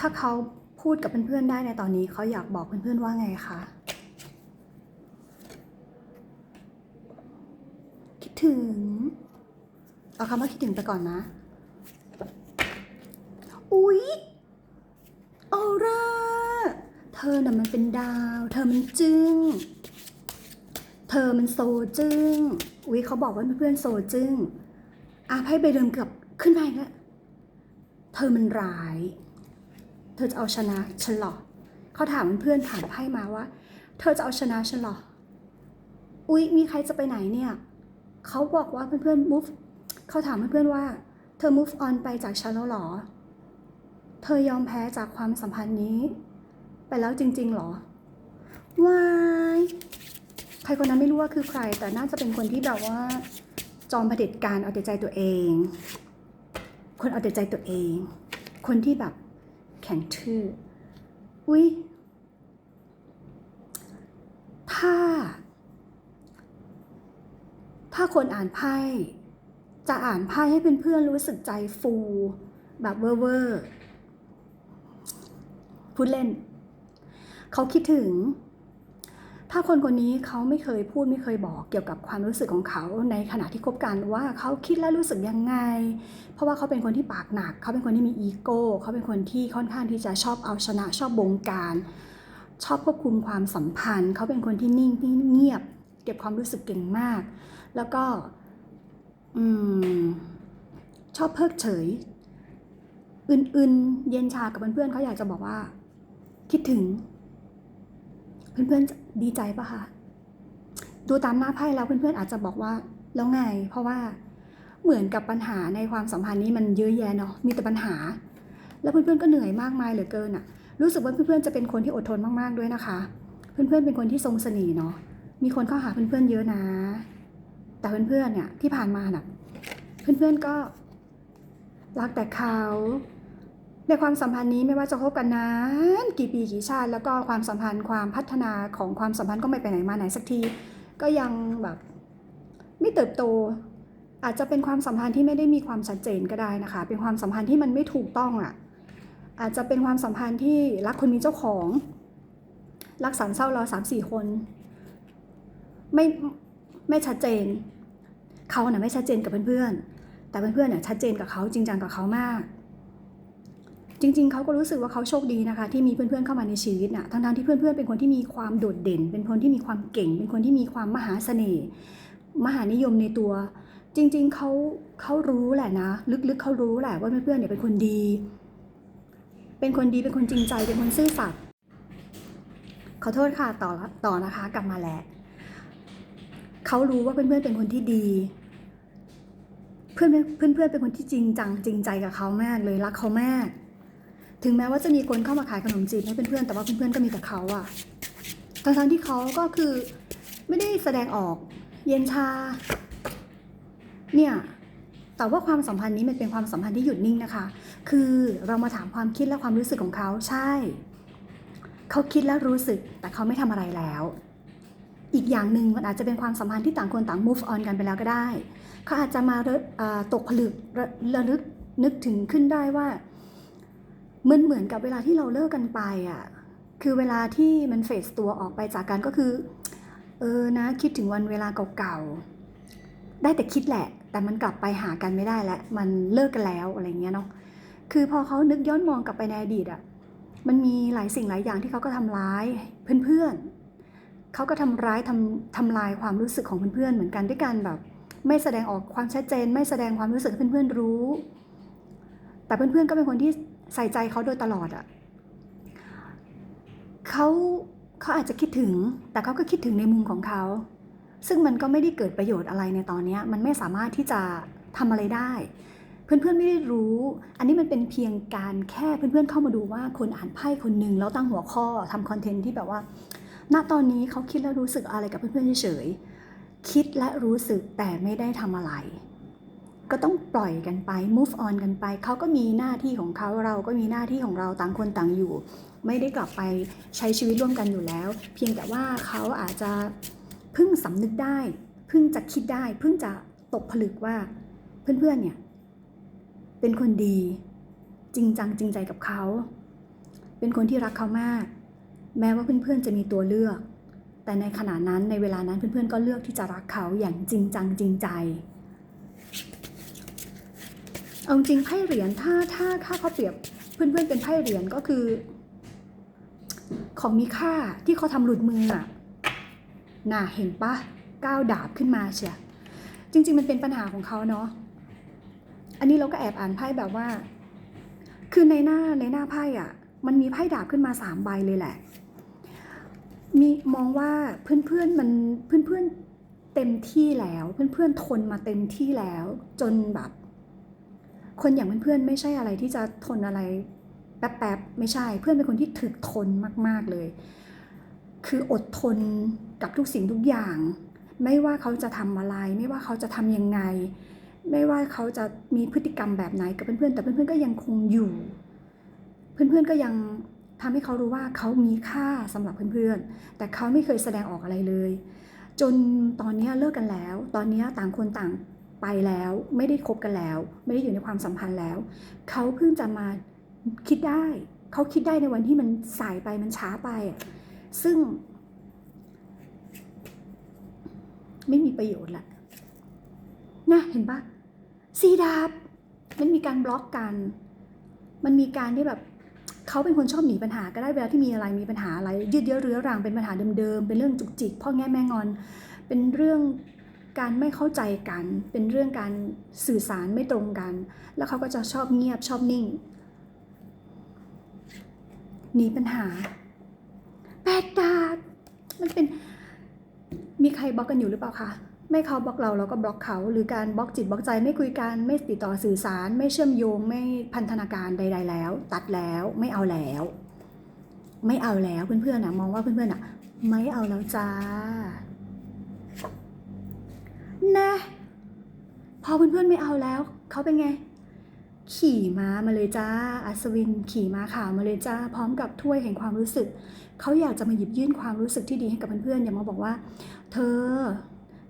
ถ้าเขาพูดกับเพื่อนๆได้ในตอนนี้เขาอยากบอกเพื่อนๆว่าไงคะคิดถึง เอาคำว่าคิดถึงไปก่อนนะ อุ๊ยออร่าเธอน่ะมันเป็นดาว เธอมันจึง้งเธอมันโซจึง้งอุ๊ยเขาบอกว่าเพื่อนๆโซจึง้งอาไพ่ใบเดิมเกือบขึ้นไปแล้วเธอมันร้าย ธอจะเอาชนะฉันหรอเขาถามเพื่อนผ่านไพ่มาว่า เธอจะเอาชนะฉันหรอ อุ๊ย มีใครจะไปไหนเนี่ย เขาบอกว่าเพื่อนๆ move เขาถามเพื่อนๆว่า เธอ move on ไปจากฉันแล้วหรอ เธอยอมแพ้จากความสัมพันธ์นี้ ไปแล้วจริงๆหรอวายใครคนนั้นไม่รู้ว่าคือใคร แต่น่าจะเป็นคนที่แบบว่า จอมเผด็จการเอาแต่ใจตัวเอง คนเอาแต่ใจตัวเอง คนที่แบบ ข็งทื่อ อุ๊ย ถ้า ถ้าคนอ่านไพ่ จะอ่านไพ่ให้เพื่อนรู้สึกใจฟู แบบเวอร์เวอร์พูดเล่น เขาคิดถึง ถ้าคนคนนี้เขาไม่เคยพูดไม่เคยบอกเกี่ยวกับความรู้สึกของเขาในขณะที่คบกันว่าเขาคิดและรู้สึกยังไง เพราะว่าเขาเป็นคนที่ปากหนัก เขาเป็นคนที่มีอีโก้เขาเป็นคนที่ค่อนข้างที่จะชอบเอาชนะชอบบงการ ชอบควบคุมความสัมพันธ์ เขาเป็นคนที่นิ่งที่เงียบ เก็บความรู้สึกเก่งมาก แล้วก็อืมชอบเพิกเฉยอื่นๆ เย็นชากับเพื่อนๆเขาอยากจะบอกว่า คิดถึง เพื่อนๆ ดีใจปะคะดูตามหน้าไพ่แล้วเพื่อนๆอาจจะบอกว่าแล้วไง เพราะว่าเหมือนกับปัญหาในความสัมพันธ์นี้มันเยอะแยะเนาะมีแต่ปัญหา แล้วเพื่อนๆก็เหนื่อยมากมายเหลือเกินอะรู้สึกว่าเพื่อนๆจะเป็นคนที่อดทนมากๆด้วยนะคะ เพื่อนๆเป็นคนที่ทรงเสน่ห์เนาะมีคนเข้าหาเพื่อนๆเยอะนะ แต่เพื่อนๆเนี่ยที่ผ่านมาน่ะเพื่อนๆก็รักแต่เขา ในความสัมพันธ์นี้ไม่ว่าจะคบกันนานกี่ปีกี่ชาติ แล้วก็ความสัมพันธ์ความพัฒนาของความสัมพันธ์ก็ไม่ไปไหนมาไหนสักที ก็ยังแบบไม่เติบโต อาจจะเป็นความสัมพันธ์ที่ไม่ได้มีความชัดเจนก็ได้นะคะ เป็นความสัมพันธ์ที่มันไม่ถูกต้องอะอาจจะเป็นความสัมพันธ์ที่รักคนมีเจ้าของ รักสามเศร้าเรอสามสี่คน ไม่ไม่ชัดเจน เขาเน่ะไม่ชัดเจนกับเพื่อนๆแต่เพื่อนๆเนี่ยชัดเจนกับเขาจริงจังกับเขามาก จริง ๆ เขาก็รู้สึกว่าเขาโชคดีนะคะ ที่มีเพื่อนๆเข้ามาในชีวิตน่ะทั้งๆที่เพื่อนๆเป็นคนที่มีความโดดเด่น เป็นคนที่มีความเก่ง เป็นคนที่มีความมหาเสน่ห์มหานิยมในตัว จริง ๆเขาเขารู้แหละนะ ลึกๆเขารู้แหละว่าเพื่อนๆเนี่ยเป็นคนดี เป็นคนดีเป็นคนจริงใจเป็นคนซื่อสัตย์ขอโทษค่ะต่อต่อนะคะกลับมาแล้วเขารู้ว่าเพื่อนๆเป็นคนที่ดี เพื่อนเพื่อนเพื่อนๆเป็นคนที่จริงจังจริงใจกับเขามากเลยรักเขามาก ถึงแม้ว่าจะมีคนเข้ามาขายขนมจีบให้เพื่อนๆ แต่ว่าเพื่อนๆ ก็มีแต่เขาอะทั้งๆที่เขาก็คือไม่ได้แสดงออกเย็นชา เนี่ย แต่ว่าความสัมพันธ์นี้มันเป็นความสัมพันธ์ที่หยุดนิ่งนะคะ คือเรามาถามความคิดและความรู้สึกของเขาใช่ เขาคิดและรู้สึก แต่เขาไม่ทำอะไรแล้ว อีกอย่างหนึ่งมันอาจจะเป็นความสัมพันธ์ที่ต่างคนต่าง move on กันไปแล้วก็ได้ เขาอาจจะมาตกผลึกระระลึกนึกถึงขึ้นได้ว่า มันเหมือนกับเวลาที่เราเลิกกันไปอะคือเวลาที่มันเฟสตัวออกไปจากกันก็คือเออนะคิดถึงวันเวลาเก่าๆ ได้แต่คิดแหละ แต่มันกลับไปหากันไม่ได้แล้วมันเลิกกันแล้วอะไรเงี้ยเนาะคือพอเขานึกย้อนมองกลับไปในอดีตอะมันมีหลายสิ่งหลายอย่างที่เขาก็ทำร้ายเพื่อนๆเขาก็ทำร้ายทำทำลายความรู้สึกของเพื่อนๆเหมือนกันด้วยการแบบ ไม่แสดงออกความชัดเจน ไม่แสดงความรู้สึกให้เพื่อนๆรู้ แต่เพื่อนๆก็เป็นคนที่ ใส่ใจเขาโดยตลอดอะ่ะเขาเขาอาจจะคิดถึง แต่เขาก็คิดถึงในมุมของเขา ซึ่งมันก็ไม่ได้เกิดประโยชน์อะไรในตอนนี้มันไม่สามารถที่จะทำอะไรได้ เพื่อนๆไม่ได้รู้ อันนี้มันเป็นเพียงการแค่เพื่อนๆเข้ามาดูว่าคนอ่านไพ่คนหนึ่งแล้วตั้งหัวข้อทำคอนเทนต์ที่แบบว่า ณตอนนี้เขาคิดแล้วรู้สึกอะไรกับเพื่อนๆเฉยๆคิดและรู้สึกแต่ไม่ได้ทำอะไร ก็ต้องปล่อยกันไป move on กันไป เขาก็มีหน้าที่ของเขาเราก็มีหน้าที่ของเราต่างคนต่างอยู่ ไม่ได้กลับไปใช้ชีวิตร่วมกันอยู่แล้ว เพียงแต่ว่าเขาอาจจะเพิ่งสำนึกได้ เพิ่งจะคิดได้ เพิ่งจะตกผลึกว่าเพื่อนๆเนี่ยเป็นคนดีจริงจังจริงใจกับเขา เป็นคนที่รักเขามาก แม้ว่าเพื่อนๆจะมีตัวเลือก แต่ในขณะนั้นในเวลานั้นเพื่อนๆก็เลือกที่จะรักเขาอย่างจริงจังจริงใจ เอาจริงไพ่เหรียญถ้าถ้าถ้าเขาเปรียบเพื่อนๆเป็นไพ่เหรียญก็คือ ของมีค่าที่เขาทำหลุดมืออะน่ะเห็นปะก้าวดาบขึ้นมาเชียจริง ๆ มันเป็นปัญหาของเขาเนาะอันนี้เราก็แอบอ่านไพ่แบบว่า คือในหน้าในหน้าไพ่อะ มันมีไพ่ดาบขึ้นมาสามใบเลยแหละ มีมองว่าเพื่อนๆมันเพื่อนๆเต็มที่แล้ว เพื่อนๆทนมาเต็มที่แล้ว จนแบบ คนอย่างเพื่อนๆไม่ใช่อะไรที่จะทนอะไรแป๊บๆไม่ใช่เพื่อนเป็นคนที่ถึกทนมากๆเลย คืออดทนกับทุกสิ่งทุกอย่าง ไม่ว่าเขาจะทำอะไร ไม่ว่าเขาจะทำยังไง ไม่ว่าเขาจะมีพฤติกรรมแบบไหนกับเพื่อนๆแต่เพื่อนๆก็ยังคงอยู่ เพื่อนๆก็ยังทำให้เขารู้ว่าเขามีค่าสำหรับเพื่อนๆ แต่เขาไม่เคยแสดงออกอะไรเลย จนตอนนี้เลิกกันแล้ว ตอนนี้ต่างคนต่าง ไปแล้วไม่ได้คบกันแล้ว ไม่ได้อยู่ในความสัมพันธ์แล้ว เขาเพิ่งจะมาคิดได้ เขาคิดได้ในวันที่มันสายไปมันช้าไปอะซึ่ง ไม่มีประโยชน์ละนะเห็นปะสีดาบมันมีการบล็อกกัน มันมีการที่แบบเขาเป็นคนชอบหนีปัญหาก็ได้เวลาที่มีอะไรมีปัญหาอะไรยืดเยื้อเรื้อรังเป็นปัญหาเดิมๆเป็นเรื่องจุกจิกพ่อแง่แม่งอน เป็นเรื่อง การไม่เข้าใจกัน เป็นเรื่องการสื่อสารไม่ตรงกัน แล้วเขาก็จะชอบเงียบชอบนิ่งหนีปัญหาแปดดาบมันเป็นมีใครบล็อกกันอยู่หรือเปล่าคะไม่เขาบล็อกเราเราก็บล็อกเขา หรือการบล็อกจิตบล็อกใจไม่คุยกันไม่ติดต่อสื่อสาร ไม่เชื่อมโยงไม่พันธนาการใด ๆ แล้ว ตัดแล้วไม่เอาแล้ว ไม่เอาแล้วเพื่อนๆนะมองว่าเพื่อนๆอะไม่เอาแล้วจ้า นะ พอเพื่อนๆไม่เอาแล้ว เขาเป็นไง ขี่ม้ามาเลยจ้า อัศวิน ขี่ม้าขาวมาเลยจ้า พร้อมกับถ้วยแห่งความรู้สึก เขาอยากจะมาหยิบยื่นความรู้สึกที่ดีให้กับเพื่อนๆอย่ามาบอกว่า เธอ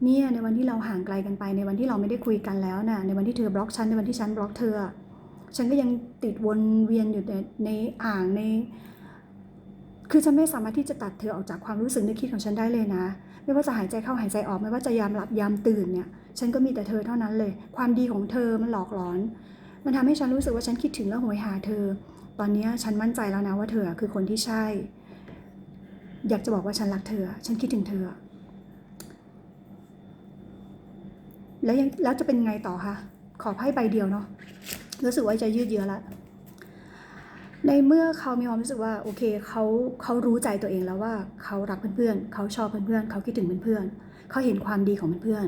เนี่ยในวันที่เราห่างไกลกันไปในวันที่เราไม่ได้คุยกันแล้วนะ่ะในวันที่เธอบล็อกฉันในวันที่ฉันบล็อกเธอ ฉันก็ยังติดวนเวียนอยู่ในในอ่างใน คือฉันไม่สามารถที่จะตัดเธอออกจากความรู้สึกนึกคิดของฉันได้เลยนะ ไม่ว่าจะหายใจเข้าหายใจออกไม่ว่าจะยามหลับยามตื่นเนี่ย ฉันก็มีแต่เธอเท่านั้นเลย ความดีของเธอมันหลอกหลอน มันทำให้ฉันรู้สึกว่าฉันคิดถึงและโหยหาเธอ ตอนนี้ฉันมั่นใจแล้วนะว่าเธอคือคนที่ใช่ อยากจะบอกว่าฉันรักเธอ ฉันคิดถึงเธอ แล้วยังแล้วจะเป็นไงต่อคะขอไพ่ใบเดียวเนาะรู้สึกว่าจะยืดเยื้อละ ในเมื่อเขามีความรู้สึกว่าโอเคเขาเขารู้ใจตัวเองแล้วว่าเขารักเพื่อนๆเขาชอบเพื่อนๆเขาคิดถึงเพื่อนๆเขาเห็นความดีของเพื่อน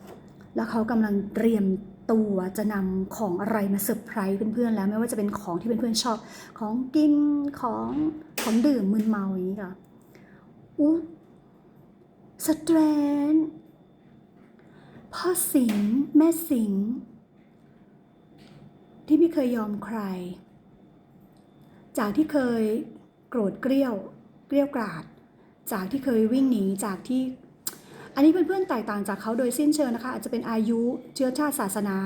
ๆแล้วเขากำลังเตรียมตัวจะนำของอะไรมาเซอร์ไพรส์เพื่อนๆแล้วไม่ว่าจะเป็นของที่เพื่อนๆชอบ ของกินของของดื่มมึนเมาอย่างนี้ค่ะอู้สเตรนพ่อสิงแม่สิงที่ไม่เคยยอมใคร จากที่เคยโกรธเกรี้ยวเกรี้ยวกราด จากที่เคยวิ่งหนีจากที่อันนี้เพื่อนๆแตกต่างจากเขาโดยสิ้นเชิงนะคะ อาจจะเป็นอายุเชื้อชาติศาสนา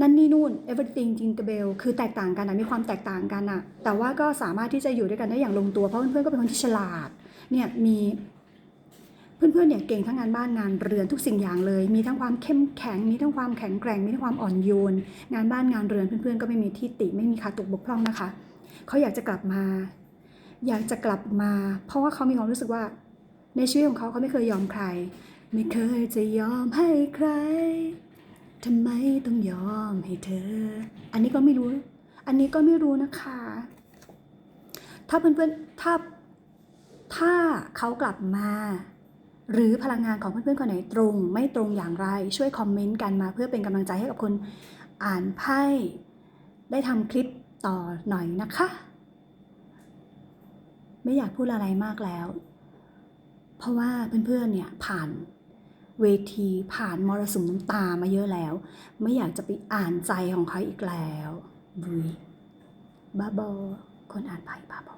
นั่นนี่นู่น everything จิงเกเบลคือแตกต่างกันนะมีความแตกต่างกันอะแต่ว่าก็สามารถที่จะอยู่ด้วยกันได้อย่างลงตัวเพราะเพื่อนๆก็เป็นคนที่ฉลาดเนี่ยมีเพื่อนๆเนี่ยเก่งทั้งงานบ้านงานเรือนทุกสิ่งอย่างเลย มีทั้งความเข้มแข็ง มีทั้งความแข็งแกร่ง มีทั้งความอ่อนโยน งานบ้านงานเรือนเพื่อนๆก็ไม่มีที่ติไม่มีขาดตกบกพร่องนะคะ เขาอยากจะกลับมา อยากจะกลับมา เพราะว่าเขามีความรู้สึกว่า ในชีวิตของเขาเขาไม่เคยยอมใคร ไม่เคยจะยอมให้ใครทำไมต้องยอมให้เธอ อันนี้ก็ไม่รู้ อันนี้ก็ไม่รู้นะคะ ถ้าเพื่อนๆ ถ้า ถ้าเขากลับมา หรือพลังงานของเพื่อนๆ คนไหนตรง ไม่ตรงอย่างไร ช่วยคอมเมนต์กันมาเพื่อเป็นกำลังใจให้กับคนอ่านไพ่ ได้ทำคลิป ต่อหน่อยนะคะ ไม่อยากพูดอะไรมากแล้ว เพราะว่าเพื่อนๆเนี่ยผ่านเวทีผ่านมรสุมน้ำตามาเยอะแล้ว ไม่อยากจะไปอ่านใจของเขาอีกแล้วบุยบ้าบอคนอ่านไพ่บ้าบอ